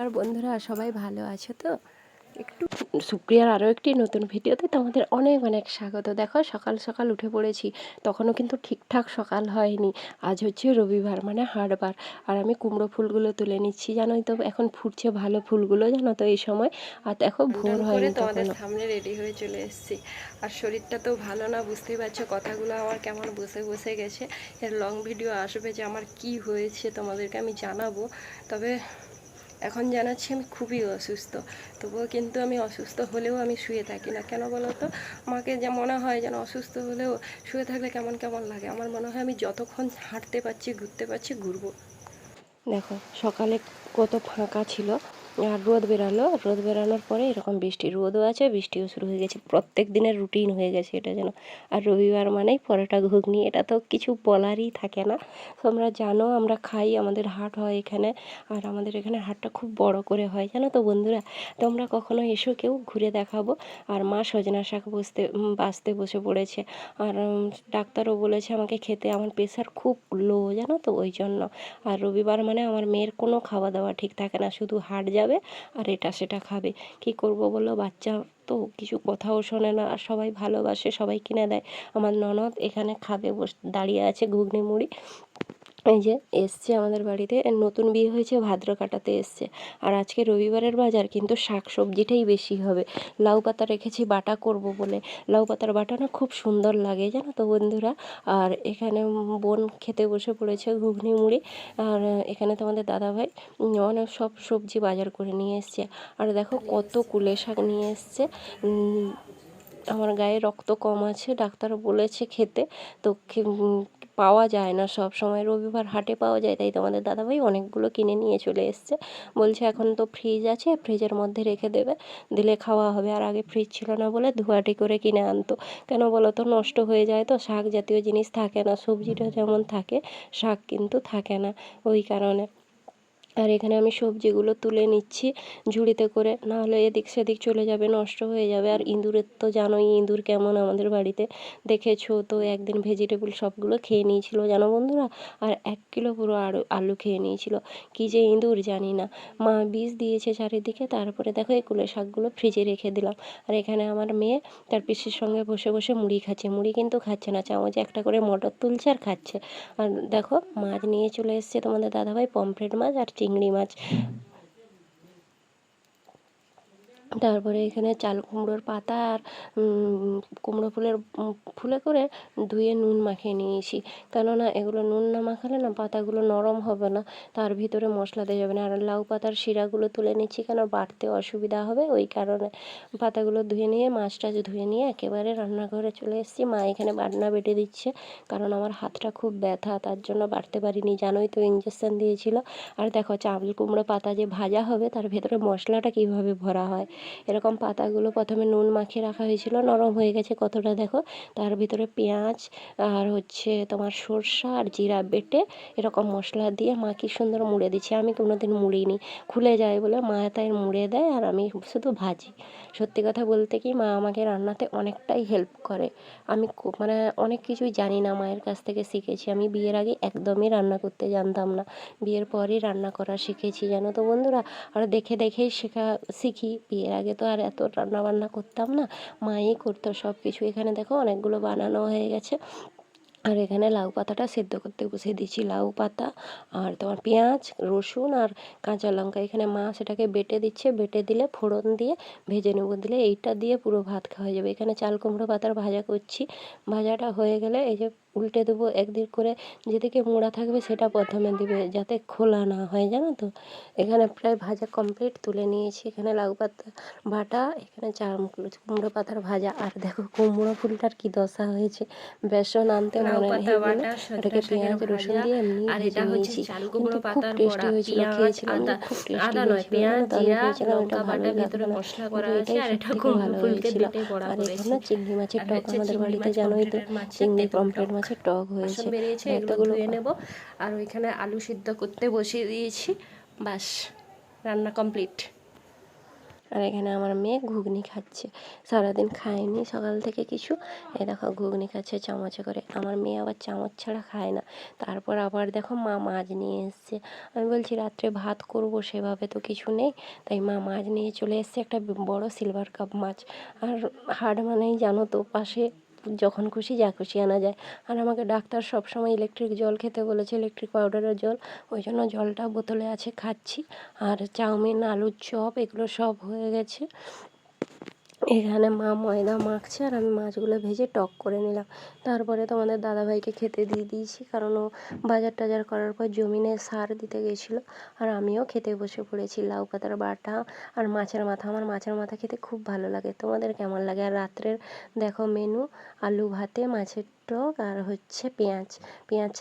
আর বন্ধুরা সবাই ভালো আছো তো? একটু সুপ্রিয়ার আরও একটি নতুন ভিডিওতে তোমাদের অনেক অনেক স্বাগত। দেখো সকাল সকাল উঠে পড়েছি তখনও কিন্তু ঠিকঠাক সকাল হয়নি। আজ হচ্ছে রবিবার মানে হাটবার। আর আমি কুমড়ো ফুলগুলো তুলে নিচ্ছি জানোই তো এখন ফুটছে ভালো ফুলগুলো জানো তো এই সময়। আর দেখো ভোর হয়নি তোমাদের সামনে রেডি হয়ে চলে এসেছি। আর শরীরটা তো ভালো না বুঝতেই পারছ কথাগুলো আমার কেমন বসে বসে গেছে। এর লং ভিডিও আসবে যে আমার কি হয়েছে তোমাদেরকে আমি জানাব। তবে এখন জানাচ্ছি আমি খুবই অসুস্থ। তবুও কিন্তু আমি অসুস্থ হলেও আমি শুয়ে থাকি না। কেন বলো তো? আমাকে যে মনে হয় যেন অসুস্থ হলেও শুয়ে থাকলে কেমন কেমন লাগে? আমার মনে হয় আমি যতক্ষণ হাঁটতে পারছি, ঘুরতে পারছি, ঘুরবো। দেখো, সকালে কত ফাঁকা ছিল। আর রোদ বেরালো, রোদ বেরানোর পরে এরকম বৃষ্টি, রোদও আছে, বৃষ্টিও শুরু হয়ে গেছে। প্রত্যেক দিনের রুটিন হয়ে গেছে এটা যেন। আর রবিবার মানেই পরোটা ঘুগনি, এটা তো কিছু বলারই থাকে না। তোমরা জানো, আমরা খাই, আমাদের হাট হয় এখানে, আর আমাদের এখানে হাটটা খুব বড় করে হয়, জানো তো বন্ধুরা? তোমরা কখনো এসো কেউ ঘুরে দেখাবো? আর মা সজনা শাক বসতে বাঁচতে বসে পড়েছে। আর ডাক্তারও বলেছে আমাকে খেতে, আমার প্রেশার খুব লো জানো তো ওই জন্য। আর রবিবার মানে আমার মেয়ের কোনো খাওয়া দাওয়া ঠিক থাকে না, শুধু হাট যাবে আর এটা সেটা খাবে। কি করব বলো? বাচ্চা তো কিছু কথাও শোনে না, আর সবাই ভালোবাসে, সবাই কিনে দেয়। আমার ননদ এখানে খাবে বস, দাঁড়িয়ে আছে ঘুগনি মুড়ি। এই যে, এসছে আমাদের বাড়িতে নতুন বিয়ে হয়েছে, ভাদ্র কাটাতে এসছে। আর আজকে রবিবারের বাজার কিন্তু শাক সবজিটাই বেশি হবে। লাউ পাতা রেখেছি, বাটা করব বলে। লাউ পাতার বাটা না খুব সুন্দর লাগে, জানো তো বন্ধুরা? আর এখানে বোন খেতে বসে পড়েছে ঘুগনি, মুড়ি। আর এখানে তোমাদের দাদাভাই অনেক সব সবজি বাজার করে নিয়ে এসছে। আর দেখো কত কুলে শাক নিয়ে এসছে। আমার গায়ে রক্ত কম আছে, ডাক্তার বলেছে খেতে। তো পাওয়া যায় না সব সময়। রবিবার হাটে পাওয়া যায়, তাই তোমাদের দাদাভাই অনেকগুলো কিনে নিয়ে চলে এসছে। বলছে এখন তো ফ্রিজ আছে ফ্রিজের মধ্যে রেখে দেবে। দিলে খাওয়া হবে। আর আগে ফ্রিজ ছিল না বলে ধোয়াটি করে কিনে আনতো। কেন বলো তো, নষ্ট হয়ে যায় তো। শাক জাতীয় জিনিস থাকে না, সবজিটা যেমন থাকে, শাক কিন্তু থাকে না। ওই কারণে। আর এখানে আমি সবজিগুলো তুলে নিচ্ছি ঝুড়িতে করে। নাহলে এদিক সেদিক চলে যাবে, নষ্ট হয়ে যাবে। আর ইঁদুরের তো জানোই ইঁদুর কেমন আমাদের বাড়িতে। দেখেছ তো, একদিন ভেজিটেবল সবগুলো খেয়ে নিয়েছিল, জানো বন্ধুরা? আর এক কিলো পুরো আলু আলু খেয়ে নিয়েছিল। কী যে ইঁদুর, জানি না। মা বীজ দিয়েছে চারিদিকে, তারপরে দেখো এই কুলে শাকগুলো ফ্রিজে রেখে দিলাম। আর এখানে আমার মেয়ে তার পিসির সঙ্গে বসে বসে মুড়ি খাচ্ছে। মুড়ি কিন্তু খাচ্ছে না, চামচে একটা করে মটর তুলছে আর খাচ্ছে। আর দেখো মাছ নিয়ে চলে এসছে তোমাদের দাদাভাই, পমফ্রেট মাছ আর চিংড়ি মাছ। তারপরে এখানে চাল কুমড়োর পাতা আর কুমড়ো ফুলের ফুলে করে ধুয়ে নুন মাখিয়ে নিয়েছি। কেননা এগুলো নুন না মাখালে না পাতাগুলো নরম হবে না, তার ভিতরে মশলা দেওয়া যাবে না। আর লাউ পাতার শিরাগুলো তুলে নিচ্ছি কেন বাটতে অসুবিধা হবে? ওই কারণে পাতাগুলো ধুয়ে নিয়ে মাছ টাছ ধুয়ে নিয়ে একেবারে রান্নাঘরে চলে এসেছি। মা এখানে বাটনা বেটে দিচ্ছে, কারণ আমার হাতটা খুব ব্যথা, তার জন্য বাড়তে পারিনি। জানোই তো ইঞ্জেকশন দিয়েছিল। আর দেখো চাল, কুমড়ো পাতা যে ভাজা হবে, তার ভেতরে মশলাটা কীভাবে ভরা হয়? এরকম পাতাগুলো প্রথমে নুন মাখিয়ে রাখা হয়েছিল, নরম হয়ে গেছে। কতটা দেখো? তার ভিতরে পেঁয়াজ আর হচ্ছে তোমার সর্ষা আর জিরা বেটে এরকম মশলা দিয়ে মা কি সুন্দর মুড়ে দিচ্ছে। আমি কোনোদিন মুড়িনি। খুলে যায় বলে মা তাই মুড়ে দেয় আর আমি শুধু ভাজি। সত্যি কথা বলতে কি মা আমাকে রান্নাতে অনেকটাই হেল্প করে। আমি মানে অনেক কিছুই জানি না মায়ের কাছ থেকে শিখেছি। আমি বিয়ের আগে একদমই রান্না করতে জানতাম না। বিয়ের পরই রান্না করা শিখেছি, জানো তো বন্ধুরা? আর দেখে দেখেই শেখা, শিখি। বিয়ের আগে তো আর এত রান্না বান্না করতাম না। মাই করতো সব। কিছু এখানে দেখো অনেকগুলো বানানো হয়ে গেছে। আর এখানে লাউ পাতাটা সেদ্ধ করতে বসিয়ে দিয়েছি, লাউ পাতা আর তোমার পেঁয়াজ, রসুন আর কাঁচা লঙ্কা। এখানে মা সেটাকে বেটে দিচ্ছে, বেটে দিলে ফোড়ন দিয়ে ভেজে নেব। দিলে এইটা দিয়ে পুরো ভাত খাওয়া যাবে। এখানে চাল কুমড়ো পাতার ভাজা করছি। ভাজাটা হয়ে গেলে এই যে উল্টে দেবো একদিক করে যেদিকে মোড়া থাকবে সেটা প্রথমে দিবে যাতে খোলা না হয় জানো তো এখানে প্রায় ভাজা কমপ্লিট তুলে নিয়েছি এখানে লাউ পাতা বাটা এখানে চা কুমড়ো পাতার ভাজা আর দেখো কুমড়ো ফুলটার কি দশা হয়েছে বেসন আনতে মনে নেই পেঁয়াজ রসুন দিয়ে এমনি আর ভেজে এটা হচ্ছে নিয়েছি কিন্তু কুমড়ো খুব টেস্টি হয়েছিল খেয়েছিলাম খুব টেস্টি হয়েছিল পেঁয়াজ, জানো তো? আমি জিরা, ভেবেছিলাম এটা লঙ্কা ভালোই বাটা, না। এটাই সত্যি কুমড়ো ভালো হয়েছিল। আর এখানে চিংড়ি মাছের টক আমাদের বাড়িতে জানোই তো চিংড়ি পমফ্রেট টক। মাছের টক হয়েছে। বেরিয়েছে এগুলো ধুয়ে নেব। আর ওইখানে আলু সিদ্ধ করতে বসিয়ে দিয়েছি। বাস রান্না কমপ্লিট। আর এখানে আমার মেয়ে ঘুগনি খাচ্ছে। সারাদিন খায়নি সকাল থেকে কিছু। এই দেখো ঘুগনি খাচ্ছে চামচে করে। আমার মেয়ে আবার চামচ ছাড়া খায় না। তারপর আবার দেখো মা মাছ নিয়ে এসছে। আমি বলছি রাত্রে ভাত করব সেভাবে তো কিছু নেই। তাই মা মাছ নিয়ে চলে এসছে একটা বড় সিলভার কাপ মাছ। আর হাট মানেই জানো তো পাশে যখন খুশি যা খুশি আনা যায়। আর আমাকে ডাক্তার সব সময় ইলেকট্রিক জল খেতে বলেছে ইলেকট্রিক পাউডারের জল। ওই জন্য জলটা বোতলে আছে, খাচ্ছি। আর চাউমিন, আলুর চপ, এগুলো সব হয়ে গেছে। এখানে মা ময়দা মাখছে আর আমি মাছগুলো ভেজে টক করে নিলাম। তারপরে তোমাদের দাদাভাইকে খেতে দিয়ে দিয়েছি, কারণ ও বাজার টাজার করার পর জমিনে সার দিতে গেছিল আর আমিও খেতে বসে পড়েছি, লাউ পাতার বাটা আর মাছের মাথা। আমার মাছের মাথা খেতে খুব ভালো লাগে। তোমাদের কেমন লাগে? আর রাত্রের দেখো মেনু আলু ভাতে, মাছের টক আর হচ্ছে পেঁয়াজ। পেঁয়াজ